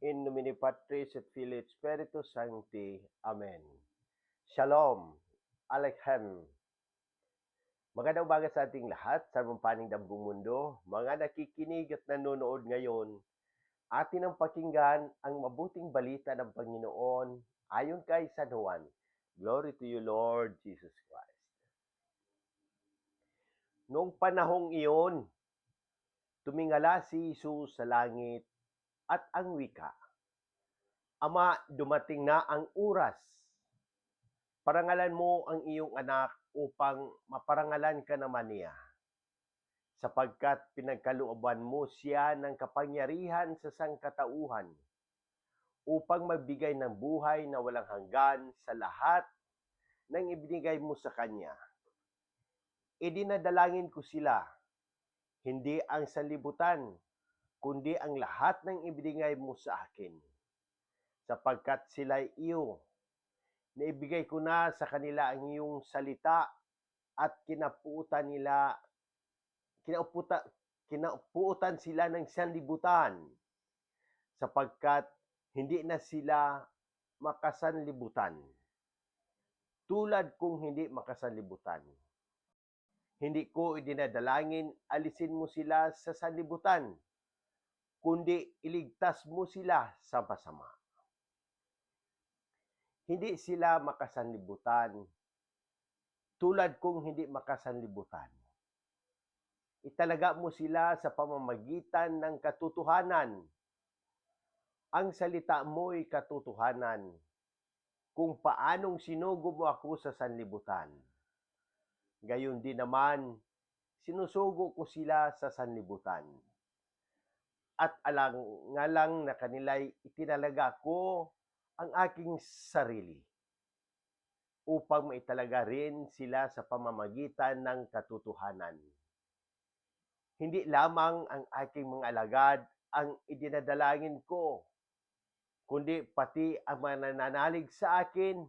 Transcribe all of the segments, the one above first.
In nomine Patris et Filii et Spiritus Sancti. Amen. Shalom. Aleichem. Magandang umaga sa ating lahat sa mampaning dambung mundo. Mga nakikinig at nanonood ngayon, atin ang pakinggan ang mabuting balita ng Panginoon ayon kay San Juan. Glory to you, Lord Jesus Christ. Noong panahong iyon, tumingala si Jesus sa langit at ang wika. Ama, dumating na ang oras. Parangalan mo ang iyong anak upang maparangalan ka naman niya. Sapagkat pinagkalooban mo siya ng kapangyarihan sa sangkatauhan upang magbigay ng buhay na walang hanggan sa lahat ng ibinigay mo sa Kanya. Idinadalangin ko sila, hindi ang sanlibutan, kundi ang lahat ng ibinigay mo sa akin. Sapagkat sila'y iyo, naibigay ko na sa kanila ang iyong salita at kinapuutan nila, kinauputa, kinauputan sila ng sanlibutan sapagkat hindi na sila makasanlibutan. Tulad kung hindi makasanlibutan. Hindi ko idinadalangin alisin mo sila sa sanlibutan, kundi iligtas mo sila sa masama. Hindi sila makasanlibutan, tulad kung hindi makasanlibutan. Italaga mo sila sa pamamagitan ng katotohanan. Ang salita mo'y katotohanan kung paanong sinugo mo ako sa sanlibutan. Gayon din naman, sinusugo ko sila sa sanlibutan. At alang nga lang na kanila'y itinalaga ko ang aking sarili upang maitalaga rin sila sa pamamagitan ng katotohanan. Hindi lamang ang aking mga alagad ang idinadalangin ko, kundi pati ang mga nananalig sa akin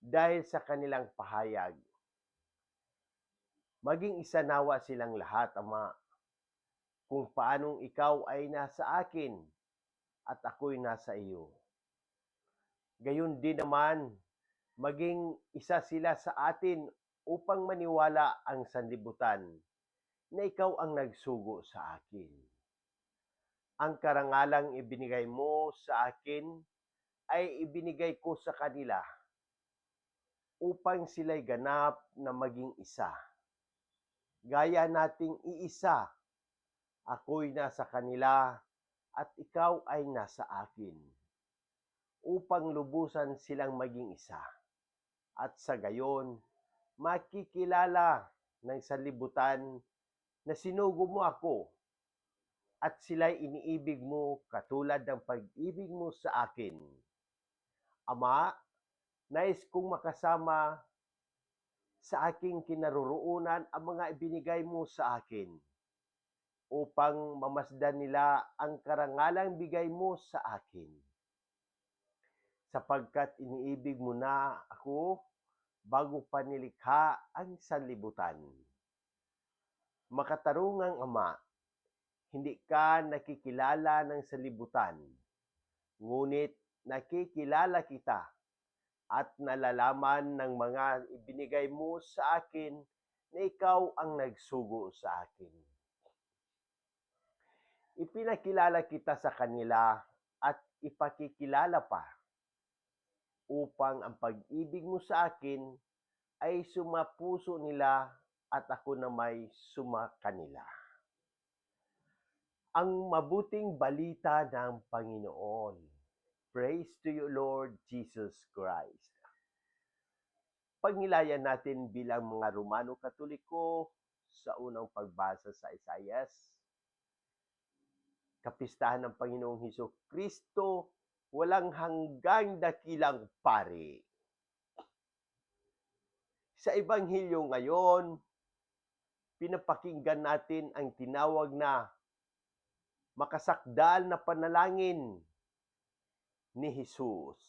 dahil sa kanilang pahayag. Maging isa nawa silang lahat, Ama, kung paanong ikaw ay nasa akin at ako'y nasa iyo. Gayon din naman, maging isa sila sa atin upang maniwala ang sanlibutan na ikaw ang nagsugo sa akin. Ang karangalang ibinigay mo sa akin ay ibinigay ko sa kanila upang sila'y ganap na maging isa. Gaya nating iisa, ako'y nasa kanila at ikaw ay nasa akin upang lubusan silang maging isa. At sa gayon, makikilala ng sanlibutan na sinugo mo ako at sila'y iniibig mo katulad ng pag-ibig mo sa akin. Ama, nais kong makasama sa aking kinaroroonan ang mga ibinigay mo sa akin upang mamasdan nila ang karangalang bigay mo sa akin. Sapagkat iniibig mo na ako bago pa nilikha ang sanlibutan. Makatarungang Ama, hindi ka nakikilala ng sanlibutan, ngunit nakikilala kita at nalalaman ng mga ibinigay mo sa akin na ikaw ang nagsugo sa akin. Ipinakilala kita sa kanila at ipakikilala pa upang ang pag-ibig mo sa akin ay sumapuso nila at ako na may sumakanila. Ang mabuting balita ng Panginoon. Praise to you, Lord Jesus Christ. Pagnilayan natin bilang mga Romano Katoliko sa unang pagbasa sa Isayas, kapistahan ng Panginoong Heso Kristo, walang hanggang dakilang pari. Sa Ebanghelyo ngayon, pinapakinggan natin ang tinawag na makasakdal na panalangin ni Jesus.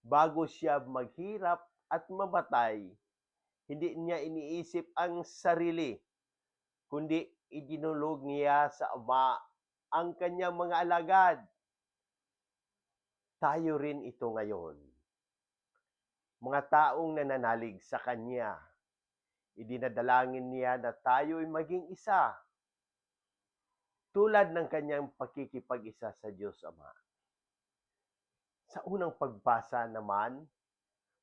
Bago siya maghirap at mamatay, hindi niya iniisip ang sarili, kundi idinulog niya sa Ama ang kanyang mga alagad tayo rin ito ngayon. Mga taong nananalig sa Kanya, idinadalangin niya na tayo'y maging isa, tulad ng Kanyang pakikipag-isa sa Diyos Ama. Sa unang pagbasa naman,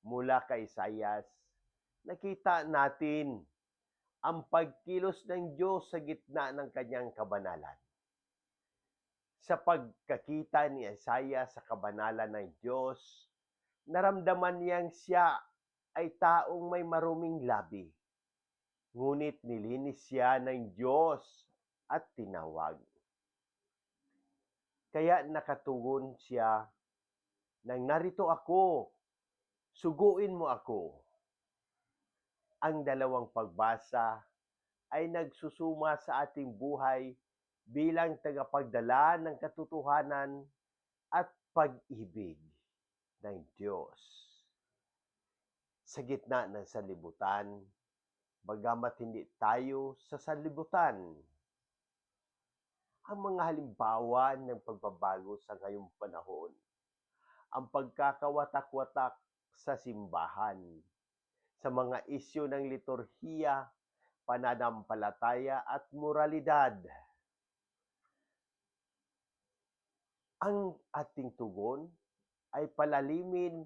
mula kay Isaias, nakita natin ang pagkilos ng Diyos sa gitna ng kanyang kabanalan. Sa pagkakita ni Isaiah sa kabanalan ng Diyos, naramdaman niyang siya ay taong may maruming labi. Ngunit nilinis siya ng Diyos at tinawag. Kaya nakatugon siya nang narito ako, suguin mo ako. Ang dalawang pagbasa ay nagsusuma sa ating buhay bilang tagapagdala ng katotohanan at pag-ibig ng Diyos. Sa gitna ng sanlibutan, bagamat hindi tayo sa sanlibutan, ang mga halimbawa ng pagbabago sa ngayong panahon, ang pagkakawatak-watak sa simbahan, sa mga isyu ng liturhiya, pananampalataya at moralidad, ang ating tugon ay palalimin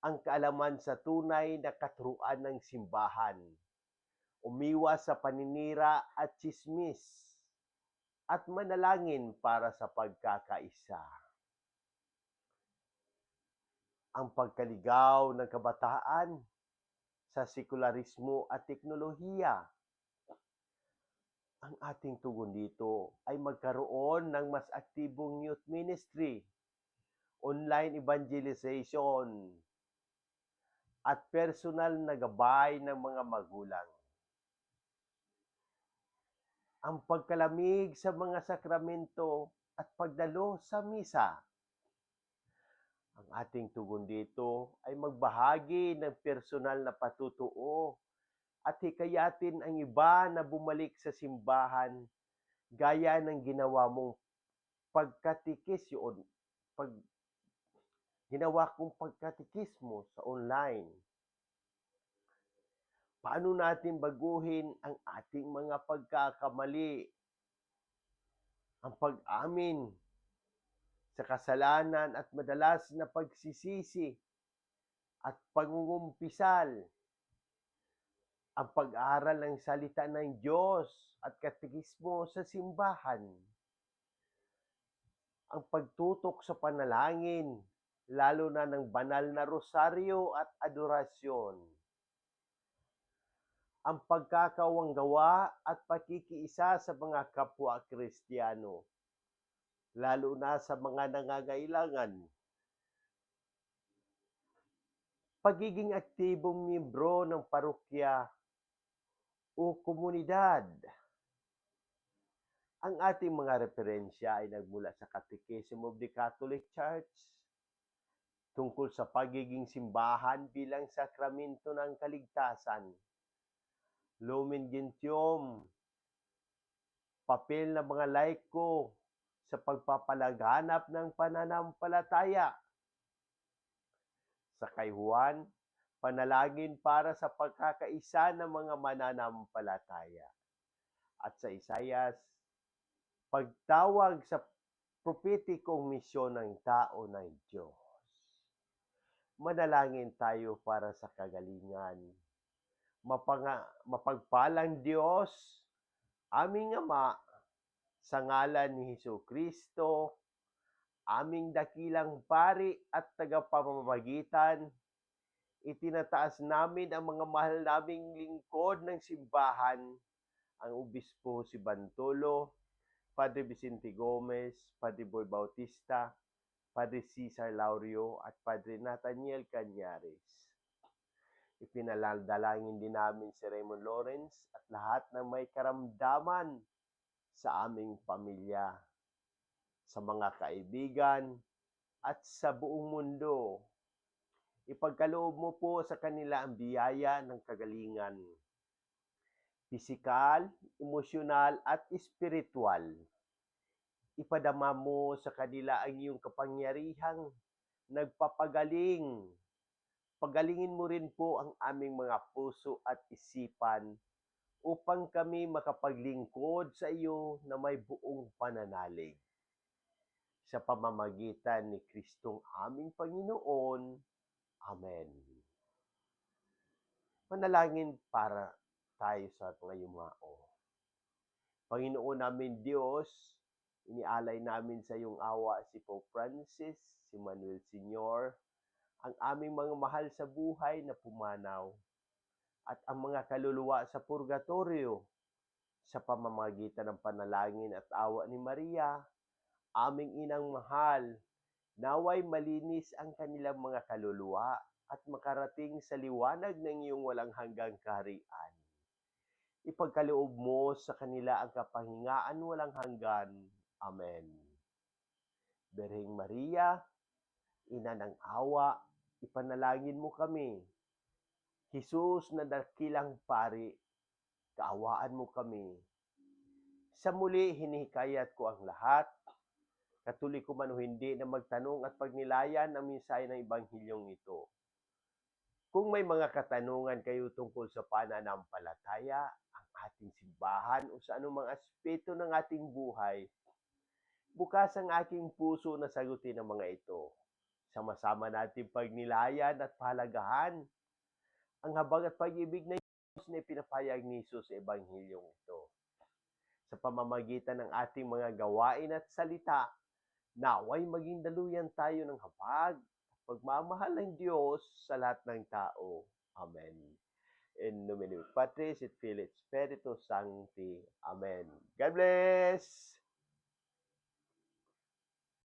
ang kaalaman sa tunay na katuruan ng simbahan, umiwas sa paninira at chismis, at manalangin para sa pagkakaisa. Ang pagkaligaw ng kabataan sa sekularismo at teknolohiya ang ating tugon dito ay magkaroon ng mas aktibong youth ministry, online evangelization, at personal na gabay ng mga magulang. Ang pagkalamig sa mga sakramento at pagdalo sa misa. Ang ating tugon dito ay magbahagi ng personal na patutuo at hikayatin ang iba na bumalik sa simbahan gaya ng ginawa mong pagkatikis yun, pag ginawa kong pagkatikis mo sa online. Paano natin baguhin ang ating mga pagkakamali? Ang pag-amin sa kasalanan at madalas na pagsisisi at pangungumpisal ang pag-aaral ng salita ng Diyos at katekismo sa simbahan. Ang pagtutok sa panalangin, lalo na ng banal na rosaryo at adorasyon. Ang pagkakawanggawa at pakikiisa sa mga kapwa Kristiyano, lalo na sa mga nangangailangan pagiging aktibong miyembro ng parokya o komunidad. Ang ating mga referensya ay nagmula sa Catechism of the Catholic Church tungkol sa pagiging simbahan bilang sakramento ng kaligtasan. Lumen Gentium, papel ng mga laiko sa pagpapalaganap ng pananampalataya sa kay Juan, panalangin para sa pagkakaisa ng mga mananampalataya. At sa Isayas, pagtawag sa propetikong misyon ng tao ng Diyos. Manalangin tayo para sa kagalingan. Mapanga, mapagpalang Diyos, aming Ama, sa ngalan ni Hesus Kristo, aming dakilang pari at tagapamamagitan, itinataas namin ang mga mahal naming lingkod ng simbahan, ang obispo si Bantolo, Padre Vicente Gomez, Padre Boy Bautista, Padre Cesar Laurio at Padre Nathaniel Cañares. Ipinaladalangin din namin si Raymond Lawrence at lahat ng may karamdaman sa aming pamilya sa mga kaibigan, at sa buong mundo. Ipagkaloob mo po sa kanila ang biyaya ng kagalingan. Pisikal, emosyonal, at espiritual. Ipadama mo sa kanila ang iyong kapangyarihang nagpapagaling. Pagalingin mo rin po ang aming mga puso at isipan upang kami makapaglingkod sa iyo na may buong pananalig. Sa pamamagitan ni Kristong aming Panginoon. Amen. Manalangin para tayo sa ngayong mao. Panginoon namin Diyos, inialay namin sa iyong awa si Pope Francis, si Manuel Senior, ang aming mga mahal sa buhay na pumanaw, at ang mga kaluluwa sa purgatorio sa pamamagitan ng panalangin at awa ni Maria, aming inang mahal, naway malinis ang kanilang mga kaluluwa at makarating sa liwanag ng iyong walang hanggang kaharian. Ipagkaloob mo sa kanila ang kapahingaan walang hanggan. Amen. Berhing Maria, Ina ng awa, ipanalangin mo kami. Jesus na dakilang pari, kaawaan mo kami. Sa muli, hinihikayat ko ang lahat, katulik ko man o hindi, na magtanong at pagnilayan ang minsay ng Ebanghilyong ito. Kung may mga katanungan kayo tungkol sa pananampalataya, ang ating simbahan o sa anumang aspeto ng ating buhay, bukas ang aking puso na sagutin ang mga ito. Sama-sama natin pagnilayan at palagahan ang habag at pag-ibig na Diyos na pinapayag ni Jesus sa Ebanghilyong ito. Sa pamamagitan ng ating mga gawain at salita, naway maging daluyan tayo ng habag at pagmamahal ng Diyos sa lahat ng tao. Amen. In nomine Patris et Filii Spiritus Sancti. Amen. God bless!